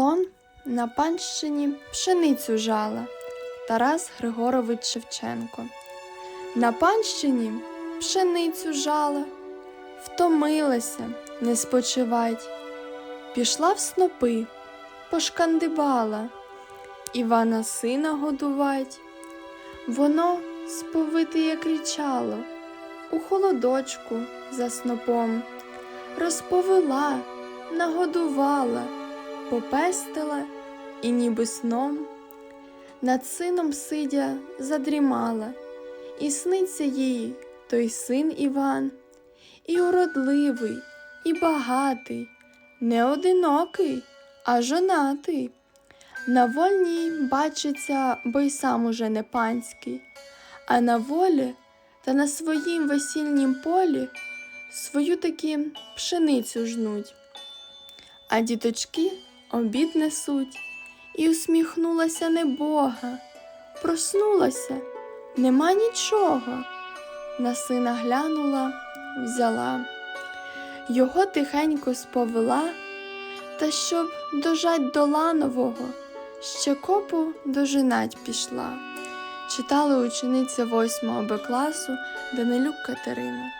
Сон на панщині пшеницю жала Тарас Григорович Шевченко. На панщині пшеницю жала, втомилася не спочивать, пішла в снопи, пошкандибала, Івана сина годувать. Воно сповитиє кричало у холодочку за снопом, розповела, нагодувала, попестила і ніби сном. Над сином сидя задрімала, і сниться їй той син Іван, і уродливий, і багатий, не одинокий, а жонатий. На вольній бачиться, бо й сам уже не панський, а на волі та на своїм весільнім полі свою таки пшеницю жнуть. А діточки обід несуть, і усміхнулася небога, проснулася, нема нічого. На сина глянула, взяла, його тихенько сповела, та щоб дожать до ланового, ще копу дожинать пішла. Читала учениця восьмого Б класу Данилюк Катерина.